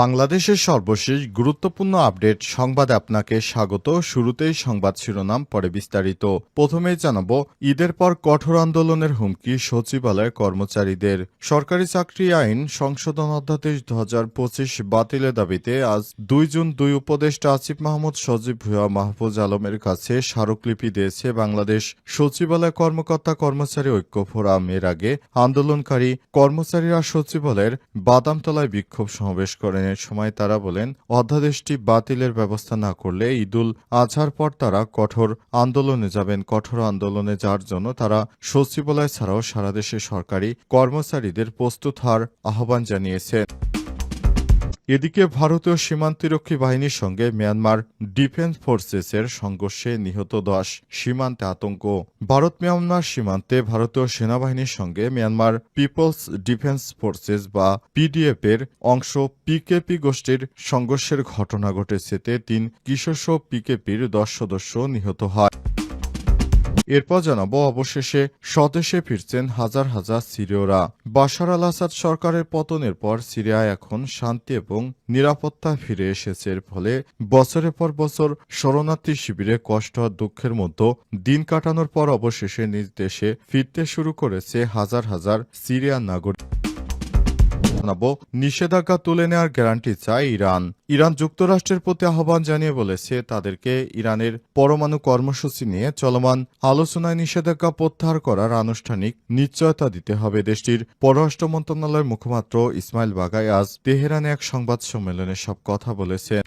বাংলাদেশের সর্বশেষ গুরুত্বপূর্ণ আপডেট সংবাদে আপনাকে স্বাগত। শুরুতেই সংবাদ শিরোনাম, পরে বিস্তারিত। প্রথমেই জানাব, ঈদের পর কঠোর আন্দোলনের হুমকি সচিবালয় কর্মচারীদের। সরকারি চাকরি আইন সংশোধন অধ্যাদেশ দু হাজার পঁচিশ বাতিলের দাবিতে আজ দুই জুন দুই উপদেষ্টা আসিফ মাহমুদ, সজীব ভুয়া মাহফুজ আলমের কাছে স্মারকলিপি দিয়েছে বাংলাদেশ সচিবালয় কর্মকর্তা কর্মচারী ঐক্য ফোরাম। এর আগে আন্দোলনকারী কর্মচারীরা সচিবালয়ের বাদামতলায় বিক্ষোভ সমাবেশ করেন। এর সময় তারা বলেন, অধ্যাদেশটি বাতিলের ব্যবস্থা না করলে ঈদুল আজহার পর তারা কঠোর আন্দোলনে যাবেন। কঠোর আন্দোলনে যার জন্য তারা সচিবালয় ছাড়াও সারাদেশে সরকারি কর্মচারীদের প্রস্তুত হওয়ার আহ্বান জানিয়েছেন। এদিকে ভারতীয় সীমান্তরক্ষী বাহিনীর সঙ্গে মিয়ানমার ডিফেন্স ফোর্সেসের সংঘর্ষে নিহত দশ সীমান্তে আতঙ্ক। ভারত মিয়ানমার সীমান্তে ভারতীয় সেনাবাহিনীর সঙ্গে মিয়ানমার পিপলস ডিফেন্স ফোর্সেস বা পিডিএফ এর অংশ পিকেপি গোষ্ঠীর সংঘর্ষের ঘটনা ঘটেছে তিন কিশোর পিকেপির দশ সদস্য নিহত হয়। এরপর জানাব অবশেষে স্বদেশে ফিরছেন হাজার হাজার সিরীয়রা। বাশার আল আসাদ সরকারের পতনের পর সিরিয়ায় এখন শান্তি এবং নিরাপত্তা ফিরে এসেছে। এর ফলে বছরের পর বছর শরণার্থী শিবিরে কষ্ট আর দুঃখের মধ্যে দিন কাটানোর পর অবশেষে নিজ দেশে ফিরতে শুরু করেছে হাজার হাজার সিরিয়ার নাগরিক। জানাব, নিষেধাজ্ঞা তুলে নেওয়ার গ্যারান্টি চায় ইরান। ইরান যুক্তরাষ্ট্রের প্রতি আহ্বান জানিয়ে বলেছে তাদেরকে ইরানের পরমাণু কর্মসূচি নিয়ে চলমান আলোচনায় নিষেধাজ্ঞা প্রত্যাহার করার আনুষ্ঠানিক নিশ্চয়তা দিতে হবে। দেশটির পররাষ্ট্র মন্ত্রণালয়ের মুখপাত্র ইসমাইল বাগাই আজ তেহরানে এক সংবাদ সম্মেলনে সব কথা বলেছেন।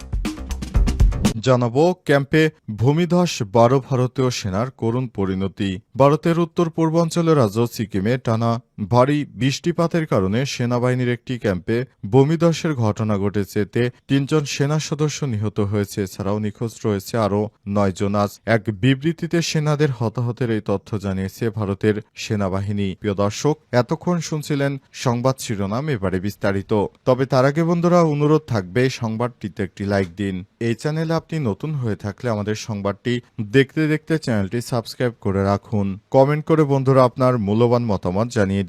জানাব, ক্যাম্পে ভূমিধস বারো ভারতীয় সেনার করুণ পরিণতি। ভারতের উত্তর পূর্বাঞ্চলের রাজ্য সিকিমে টানা ভারী বৃষ্টিপাতের কারণে সেনাবাহিনীর একটি ক্যাম্পে ভূমিধসের ঘটনা ঘটেছে, এতে তিনজন সেনা সদস্য নিহত হয়েছে। এছাড়াও নিখোঁজ রয়েছে আরও নয়জন আজ এক বিবৃতিতে সেনাদের হতাহতের এই তথ্য জানিয়েছে ভারতের সেনাবাহিনী। প্রিয় দর্শক, এতক্ষণ শুনছিলেন সংবাদ শিরোনাম, এবারে বিস্তারিত। তবে তার আগে বন্ধুরা, অনুরোধ থাকবে সংবাদটিতে একটি লাইক দিন। এই চ্যানেলে আপনি নতুন হয়ে থাকলে আমাদের সংবাদটি দেখতে দেখতে চ্যানেলটি সাবস্ক্রাইব করে রাখুন। কমেন্ট করে বন্ধুরা আপনার মূল্যবান মতামত জানিয়ে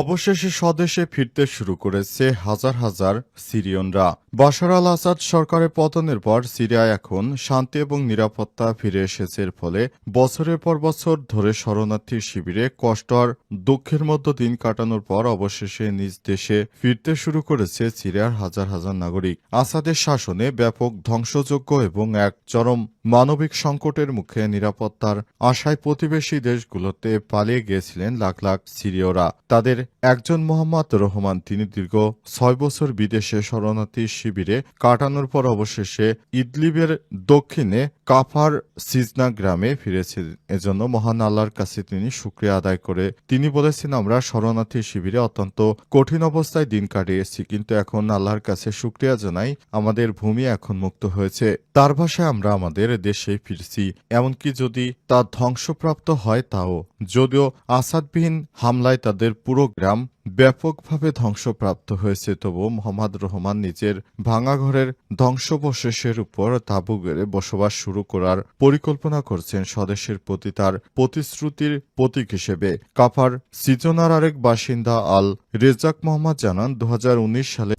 অবশেষে স্বদেশে ফিরতে শুরু করেছে হাজার হাজার সিরিয়নরা। বাশার আল আসাদ সরকারের পতনের পর সিরিয়ায় এখন শান্তি এবং নিরাপত্তা ফিরে এসেছে। এর ফলে বছরের পর বছর ধরে শরণার্থী শিবিরে কষ্ট আর দুঃখের মধ্যে দিন কাটানোর পর অবশেষে নিজ দেশে ফিরতে শুরু করেছে সিরিয়ার হাজার হাজার নাগরিক। আসাদের শাসনে ব্যাপক ধ্বংসযোগ্য এবং এক চরম মানবিক সংকটের মুখে নিরাপত্তার আশায় প্রতিবেশী দেশগুলোতে পালিয়ে গিয়েছিলেন লাখ লাখ সিরিয়রা। তাদের একজন মোহাম্মদ রহমান, তিনি দীর্ঘ ছয় বছর বিদেশে শরণার্থী শিবিরে কাটানোর পর অবশেষে ইদলিবের দক্ষিণে কাফার সিজনা গ্রামে ফিরেছেন। এজন্য মহান আল্লাহর কাছে তিনি শুক্রিয়া আদায় করে, তিনি বলেছেন, আমরা শরণার্থী শিবিরে অত্যন্ত কঠিন অবস্থায় দিন কাটিয়েছি, কিন্তু এখন আল্লাহর কাছে শুক্রিয়া জানাই আমাদের ভূমি এখন মুক্ত হয়েছে। তার ভাষায় আমরা আমাদের দেশে ফিরছি। এমনকি যদি তা ধ্বংসপ্রাপ্ত হয়, তাও। যদিও আসাদবিহীন হামলায় তাদের পুরো গ্রাম ব্যাপকভাবে ধ্বংসপ্রাপ্ত হয়েছে তবু মোহাম্মদ রহমান নিজের ভাঙা ঘরের ধ্বংসবশেষের উপর তাঁবু গেড়ে বসবাস শুরু করার পরিকল্পনা করছেন স্বদেশের প্রতি তার প্রতিশ্রুতির প্রতীক হিসেবে। কাফার সিজনার আরেক বাসিন্দা আল রেজাক মোহাম্মদ জানান, দু হাজার উনিশ সালে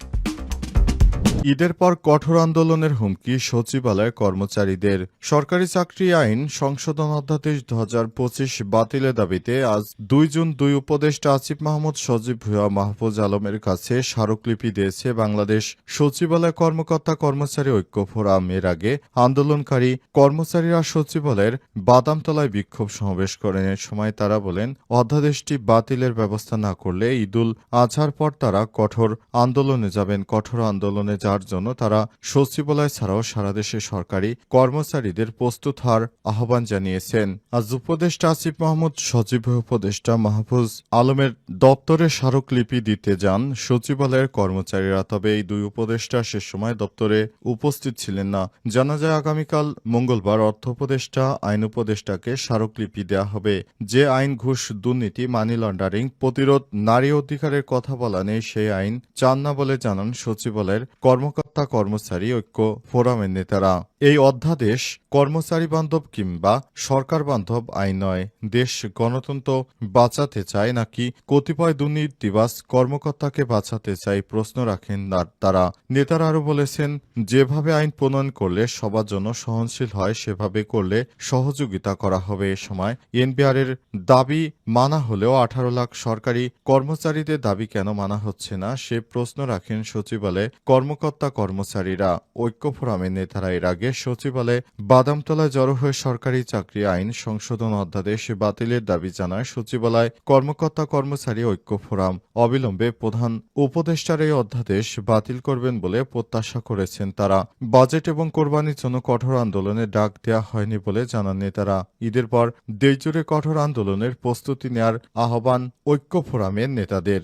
ঈদের পর কঠোর আন্দোলনের হুমকি সচিবালয় কর্মচারীদের। সরকারি চাকরি আইন সংশোধন অধ্যাদেশ দু হাজার পঁচিশ বাতিলের দাবিতে আজ দুই জুন দুই উপদেষ্টা আসিফ মাহমুদ, সজীব ভুয়া মাহফুজ আলমের কাছে স্মারকলিপি দিয়েছে বাংলাদেশ সচিবালয় কর্মকর্তা কর্মচারী ঐক্য ফোরাম। এর আগে আন্দোলনকারী কর্মচারীরা সচিবালয়ের বাদামতলায় বিক্ষোভ সমাবেশ করেন। এর সময় তারা বলেন, অধ্যাদেশটি বাতিলের ব্যবস্থা না করলে ঈদুল আজহার পর তারা কঠোর আন্দোলনে যাবেন। কঠোর আন্দোলনে যাওয়ার যার জন্য তারা সচিবালয় ছাড়াও সারা দেশে সরকারি কর্মচারীদের প্রস্তুত হওয়ার আহ্বান জানিয়েছেন। আজ উপদেষ্টা আসিফ মাহমুদ, সচিব উপদেষ্টা মাহফুজ আলমের দপ্তরে স্মারকলিপি দিতে যান সচিবালয়ের কর্মচারীরা। তবে এই দুই উপদেষ্টা সে সময় দপ্তরে উপস্থিত ছিলেন না। জানা যায়, আগামীকাল মঙ্গলবার অর্থ উপদেষ্টা, আইন উপদেষ্টাকে স্মারকলিপি দেওয়া হবে। যে আইন ঘুষ, দুর্নীতি, মানি লন্ডারিং, প্রতিরোধ, নারী অধিকারের কথা বলা নেই, সেই আইন চান না বলে জানান সচিবালয়ের কর্মকর্তা কর্মচারী ঐক্য ফোরামের নেতারা এই অধ্যাদেশ কর্মচারী বান্ধব কিংবা সরকার বান্ধব আইন নয়। দেশ গণতন্ত্র বাঁচাতে চায় নাকি কতিপয় দুর্নীতিবাস কর্মকর্তাকে বাঁচাতে চায় প্রশ্ন রাখেন তারা নেতারা আরও বলেছেন, যেভাবে আইন প্রণয়ন করলে সবার জন্য সহনশীল হয়, সেভাবে করলে সহযোগিতা করা হবে এ সময়। এনবিআর এর দাবি মানা হলেও আঠারো লাখ সরকারি কর্মচারীদের দাবি কেন মানা হচ্ছে না, সে প্রশ্ন রাখেন সচিবালয়ে কর্মকর্তা কর্মচারীরা। ঐক্য ফোরামের নেতারা এর আগে সচিবালয়ে বাদামতলায় জড়ো হয়ে সরকারি চাকরি আইন সংশোধন অধ্যাদেশ বাতিলের দাবি জানায় সচিবালয় কর্মকর্তা কর্মচারী ঐক্য ফোরাম। অবিলম্বে প্রধান উপদেষ্টার এই অধ্যাদেশ বাতিল করবেন বলে প্রত্যাশা করেছেন তারা। বাজেট এবং কোরবানির জন্য কঠোর আন্দোলনের ডাক দেওয়া হয়নি বলে জানান নেতারা। ঈদের পর দেশজুড়ে কঠোর আন্দোলনের প্রস্তুতি নেয়ার আহ্বান ঐক্য ফোরামের নেতাদের।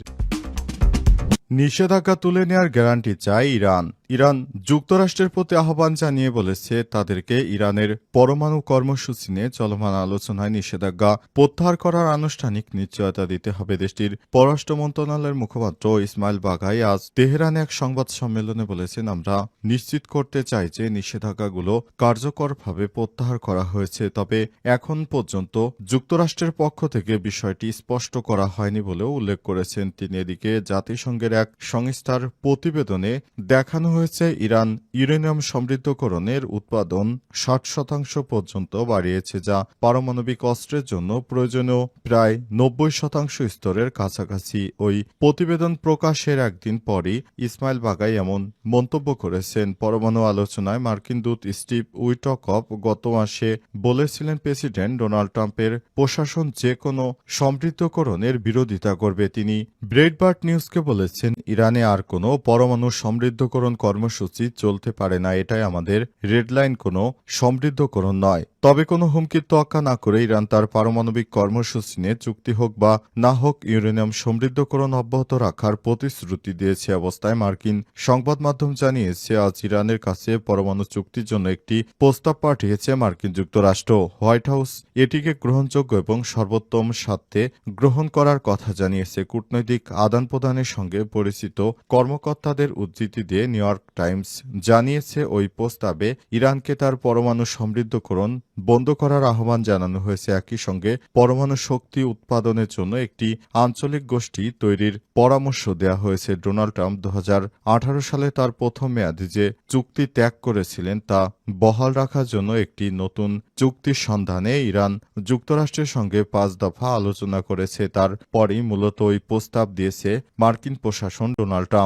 নিষেধাজ্ঞা তুলে নেয়ার গ্যারান্টি চায় ইরান। ইরান যুক্তরাষ্ট্রের প্রতি আহ্বান জানিয়ে বলেছে, তাদেরকে ইরানের পরমাণু কর্মসূচি নিয়ে চলমান আলোচনায় নিষেধাজ্ঞা প্রত্যাহার করার আনুষ্ঠানিক নিশ্চয়তা দিতে হবে দেশটির পররাষ্ট্র মন্ত্রণালয়ের মুখপাত্র ইসমাইল বাঘাই আজ তেহরানে এক সংবাদ সম্মেলনে বলেছেন, আমরা নিশ্চিত করতে চাই যে নিষেধাজ্ঞাগুলো কার্যকরভাবে প্রত্যাহার করা হয়েছে। তবে এখন পর্যন্ত যুক্তরাষ্ট্রের পক্ষ থেকে বিষয়টি স্পষ্ট করা হয়নি বলেও উল্লেখ করেছেন। তিনি এদিকে জাতিসংঘের এক সংস্থার প্রতিবেদনে দেখানো হয়েছে ইরান ইউরেনিয়াম সমৃদ্ধকরণের উৎপাদন ষাট শতাংশ পর্যন্ত বাড়িয়েছে, যা পারমাণবিক অস্ত্রের জন্য প্রয়োজনীয় প্রায় নব্বই শতাংশ স্তরের কাছাকাছি। ওই প্রতিবেদন প্রকাশের একদিন পরই ইসমাইল বাগাই এমন মন্তব্য করেছেন। পরমাণু আলোচনায় মার্কিন দূত স্টিভ উইটকপ গত মাসে বলেছিলেন, প্রেসিডেন্ট ডোনাল্ড ট্রাম্পের প্রশাসন যে কোনো সমৃদ্ধকরণের বিরোধিতা করবে। তিনি ব্রেডবার্ট নিউজকে বলেছেন, ইরানে আর কোনো পরমাণু সমৃদ্ধকরণ কর্মসূচি চলতে পারে না, এটাই আমাদের রেডলাইন কোনো সমৃদ্ধকরণ নয়। তবে কোনো হুমকির তোয়াক্কা না করে ইরান তার পারমাণবিক কর্মসূচি নিয়ে চুক্তি হোক বা না হোক, ইউরেনিয়াম সমৃদ্ধকরণ অব্যাহত রাখার প্রতিশ্রুতি দিয়েছে অবস্থায় মার্কিন সংবাদ মাধ্যম জানিয়েছে। আজ ইরানের কাছে পরমাণু চুক্তির জন্য একটি প্রস্তাব পাঠিয়েছে মার্কিন যুক্তরাষ্ট্র। হোয়াইট হাউস এটিকে গ্রহণযোগ্য এবং সর্বোত্তম স্বার্থে গ্রহণ করার কথা জানিয়েছে। কূটনৈতিক আদান প্রদানের সঙ্গে পরিচিত কর্মকর্তাদের উদ্ধৃতি দিয়ে নিউ ইয়র্ক টাইমস জানিয়েছে ওই প্রস্তাবে ইরানকে তার পরমাণু সমৃদ্ধকরণ বন্ধ করার আহ্বান জানানো হয়েছে একই সঙ্গে পরমাণু শক্তি উৎপাদনের জন্য একটি আঞ্চলিক গোষ্ঠী তৈরির পরামর্শ দেওয়া হয়েছে। ডোনাল্ড ট্রাম্প দু হাজার আঠারো সালে তার প্রথম মেয়াদে যে চুক্তি ত্যাগ করেছিলেন তা বহাল রাখার জন্য একটি নতুন চুক্তির সন্ধানে ইরান যুক্তরাষ্ট্রের সঙ্গে পাঁচ দফা আলোচনা করেছে। তার পরই মূলত ওই প্রস্তাব দিয়েছে মার্কিন প্রশাসন ডোনাল্ড ট্রাম্প।